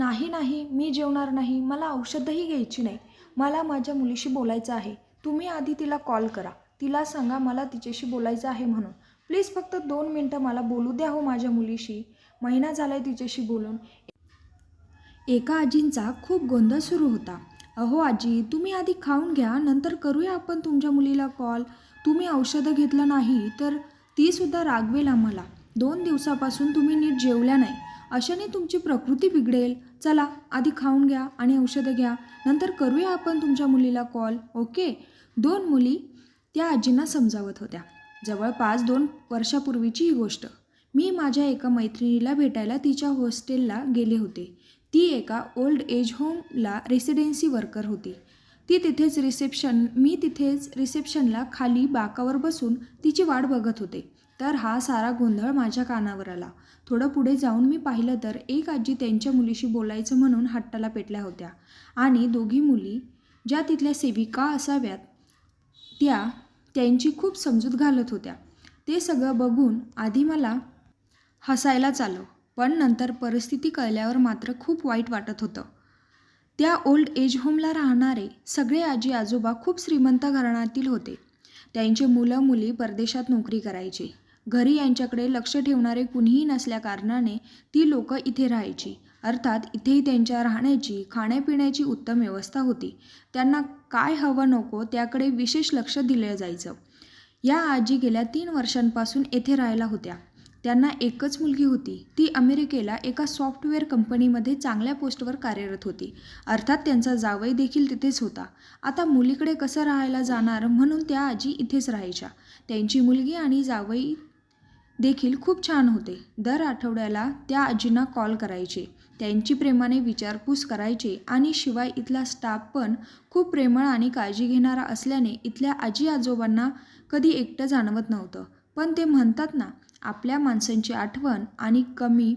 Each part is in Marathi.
नाही नाही मी जेवणार नाही मला औषधही घ्यायची नाही. मला माझ्या मुलीशी बोलायचं आहे. तुम्ही आधी तिला कॉल करा. तिला सांगा मला तिच्याशी बोलायचं आहे म्हणून. प्लीज फक्त दोन मिनटं मला बोलू द्या हो माझ्या मुलीशी. महिना झाला आहे तिच्याशी बोलून. एका आजींचा खूप गोंधळ सुरू होता. अहो आजी तुम्ही आधी खाऊन घ्या नंतर करूया आपण तुमच्या मुलीला कॉल. तुम्ही औषधं घेतलं नाही तर तीसुद्धा रागवेल आम्हाला. दोन दिवसापासून तुम्ही नीट जेवल्या नाही. अशाने तुमची प्रकृती बिघडेल. चला आधी खाऊन घ्या आणि औषधं घ्या. नंतर करूया आपण तुमच्या मुलीला कॉल ओके? दोन मुली त्या आजींना समजावत होत्या. जवळपास दोन वर्षापूर्वीची ही गोष्ट. मी माझ्या एका मैत्रिणीला भेटायला तिच्या हॉस्टेलला गेले होते. ती एका ओल्ड एज होमला रेसिडेन्सी वर्कर होती. ती तिथेच रिसेप्शन मी तिथेच रिसेप्शनला खाली बाकावर बसून तिची वाट बघत होते. तर हा सारा गोंधळ माझ्या कानावर आला. थोडं पुढे जाऊन मी पाहिलं तर एक आजी त्यांच्या मुलीशी बोलायचं म्हणून हट्टाला पेटल्या होत्या. आणि दोघी मुली ज्या तिथल्या सेविका असाव्यात त्या त्यांची खूप समजूत घालत होत्या. ते सगळं बघून आधी मला हसायलाच आलं पण नंतर परिस्थिती कळल्यावर मात्र खूप वाईट वाटत होतं. त्या ओल्ड एज होमला राहणारे सगळे आजी आजोबा खूप श्रीमंत घराण्यातील होते. त्यांचे मुलं मुली परदेशात नोकरी करायची. घरी यांच्याकडे लक्ष ठेवणारे कुणीही नसल्याकारणाने ती लोकं इथे राहायची. अर्थात इथेही त्यांच्या राहण्याची खाण्यापिण्याची उत्तम व्यवस्था होती. त्यांना काय हवं नको त्याकडे विशेष लक्ष दिलं जायचं. या आजी गेल्या तीन वर्षांपासून येथे राहायला होत्या. त्यांना एकच मुलगी होती. ती अमेरिकेला एका सॉफ्टवेअर कंपनीमध्ये चांगल्या पोस्टवर कार्यरत होती. अर्थात त्यांचा जावई देखील तिथेच होता. आता मुलीकडे कसं राहायला जाणार म्हणून त्या आजी इथेच राहायच्या. त्यांची मुलगी आणि जावई देखील खूप छान होते. दर आठवड्याला त्या आजींना कॉल करायचे. त्यांची प्रेमाने विचारपूस करायचे आणि शिवाय इथला स्टाफ पण खूप प्रेमळ आणि काळजी घेणारा असल्याने इथल्या आजी आजोबांना कधी एकटं जाणवत नव्हतं. पण ते म्हणतात ना आपल्या माणसांची आठवण आणि कमी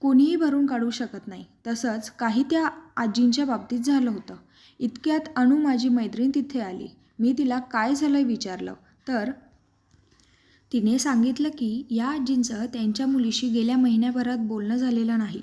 कोणीही भरून काढू शकत नाही. तसंच काही त्या आजींच्या बाबतीत झालं होतं. इतक्यात अनु माझी मैत्रीण तिथे आली. मी तिला काय झालं विचारलं. तर तिने सांगितलं की या आजींचं त्यांच्या मुलीशी गेल्या महिन्याभरात बोलणं झालेलं नाही.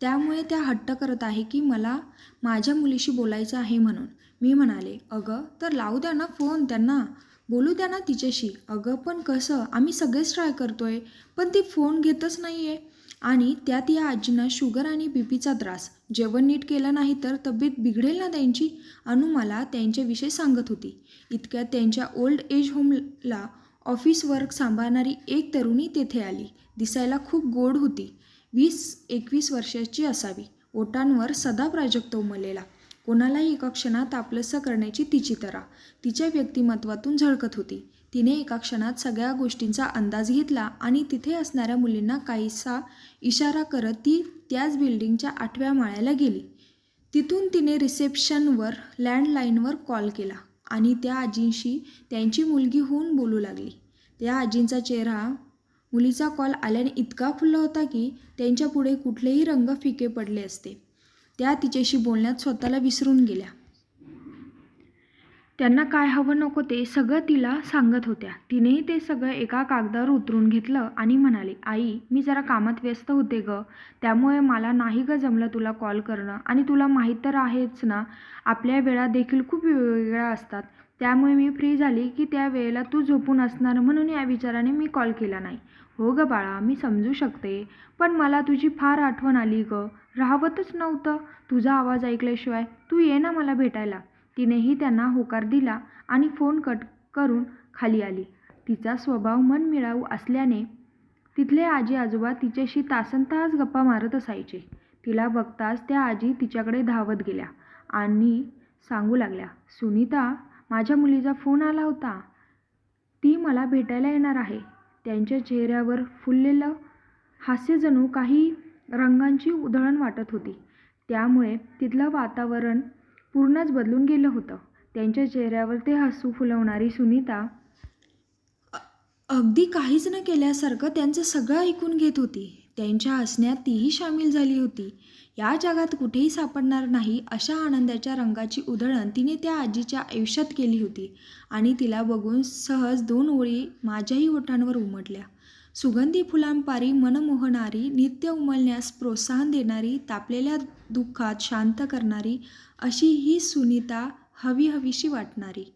त्यामुळे त्या हट्ट करत आहे की मला माझ्या मुलीशी बोलायचं आहे म्हणून. मी म्हणाले अगं तर लावू द्या ना फोन त्यांना. बोलू द्या ना तिच्याशी. अगं पण कसं? आम्ही सगळेच ट्राय करतोय पण ती फोन घेतच नाही आहे आणि त्यात या आजींना शुगर आणि बी पीचा त्रास. जेवण नीट केलं नाही तर तब्येत बिघडेल ना त्यांची? अनु मला त्यांच्याविषयी सांगत होती. इतक्यात त्यांच्या ओल्ड एज होमला ऑफिस वर्क सांभाळणारी एक तरुणी तेथे आली. दिसायला खूप गोड होती. वीस एकवीस वर्षाची असावी. ओटांवर सदा प्राजक्त उमलेला कोणालाही एका क्षणात आपलंसं करण्याची तिची तरा. तिच्या व्यक्तिमत्वातून झळकत होती. तिने एका क्षणात सगळ्या गोष्टींचा अंदाज घेतला आणि तिथे असणाऱ्या मुलींना काहीसा इशारा करत ती त्याच बिल्डिंगच्या आठव्या माळ्याला गेली. तिथून तिने रिसेप्शनवर लँडलाईनवर कॉल केला. आणि त्या आजींशी त्यांची मुलगी होऊन बोलू लागली. त्या आजींचा चेहरा मुलीचा कॉल आल्याने इतका खुल्ला होता की त्यांच्यापुढे कुठलेही रंग फिके पडले असते. त्या तिच्याशी बोलण्यात स्वतःला विसरून गेल्या. त्यांना काय हवं नको ते सगळं तिला सांगत होत्या. तिनेही ते सगळं एका कागदावर उतरून घेतलं आणि म्हणाले आई मी जरा कामात व्यस्त होते ग. त्यामुळे मला नाही ग जमलं तुला कॉल करणं. आणि तुला माहीत तर आहेच ना आपल्या वेळा देखील खूप वेगवेगळ्या असतात. त्यामुळे मी फ्री झाली की त्या वेळेला तू झोपून असणार म्हणून या विचाराने मी कॉल केला नाही. हो ग बाळा मी समजू शकते. पण मला तुझी फार आठवण आली ग. राहवतच नव्हतं. तुझा आवाज ऐकल्याशिवाय तू ये ना मला भेटायला. तिनेही त्यांना होकार दिला आणि फोन कट करून खाली आली. तिचा स्वभाव मनमिळाऊ असल्याने तिथले आजी आजोबा तिच्याशी तासनतास गप्पा मारत असायचे. तिला बघताच त्या आजी तिच्याकडे धावत गेल्या आणि सांगू लागल्या सुनीता माझ्या मुलीचा फोन आला होता. ती मला भेटायला येणार आहे. त्यांच्या चेहऱ्यावर फुललेलं हास्य जणू काही रंगांची उधळण वाटत होती. त्यामुळे तिथलं वातावरण पूर्णच बदलून गेलं होतं. त्यांच्या चेहऱ्यावर ते हसू फुलवणारी सुनीता अगदी काहीच न केल्यासारखं त्यांचं सगळं ऐकून घेत होती. त्यांच्या हसण्यात तीही सामील झाली होती. या जगात कुठेही सापडणार नाही अशा आनंदाच्या रंगाची उधळण तिने त्या आजीच्या आयुष्यात केली होती आणि तिला बघून सहज दोन ओळी माझ्याही ओठांवर उमटल्या. सुगंधी फुलांपारी मनमोहणारी नित्य उमलण्यास प्रोत्साहन देणारी तापलेल्या दुःखात शांत करणारी अशी ही सुनीता हवी हवीशी वाटणारी.